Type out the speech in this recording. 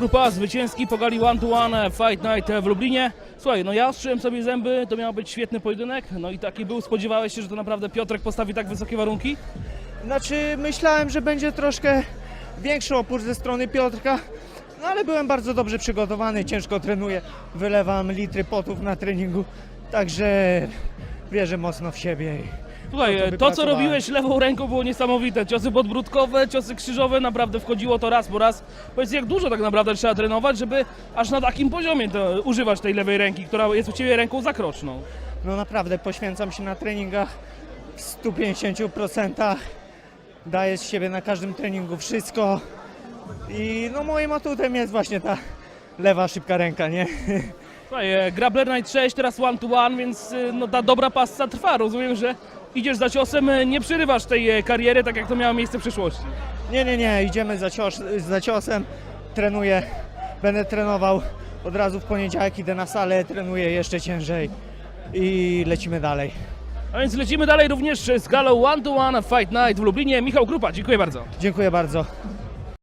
Grupa zwycięski po gali One to One Fight Night w Lublinie. Słuchaj, no ja ostrzyłem sobie zęby, to miał być świetny pojedynek, no i taki był. Spodziewałeś się, że to naprawdę Piotrek postawi tak wysokie warunki? Znaczy, myślałem, że będzie troszkę większy opór ze strony Piotrka, no ale byłem bardzo dobrze przygotowany, ciężko trenuję, wylewam litry potów na treningu, także wierzę mocno w siebie. Słuchaj, No to to co robiłeś lewą ręką było niesamowite. Ciosy podbródkowe, ciosy krzyżowe, naprawdę wchodziło to raz po raz. Powiedz, jak dużo tak naprawdę trzeba trenować, żeby aż na takim poziomie to, używać tej lewej ręki, która jest u Ciebie ręką zakroczną. No naprawdę poświęcam się na treningach w 150%, daję z siebie na każdym treningu wszystko i no moim atutem jest właśnie ta lewa szybka ręka, nie? Słuchaj, e, Grappler Night 6, teraz one to one, więc e, no, ta dobra pasca trwa. Rozumiem, że idziesz za ciosem, e, nie przerywasz tej e, kariery, tak jak to miało miejsce w przeszłości. Nie, nie, nie, idziemy za, cios, za ciosem, trenuję, będę trenował od razu w poniedziałek, idę na salę, trenuję jeszcze ciężej i lecimy dalej. A więc lecimy dalej również z galą One to One Fight Night w Lublinie. Michał Grupa, dziękuję bardzo. Dziękuję bardzo.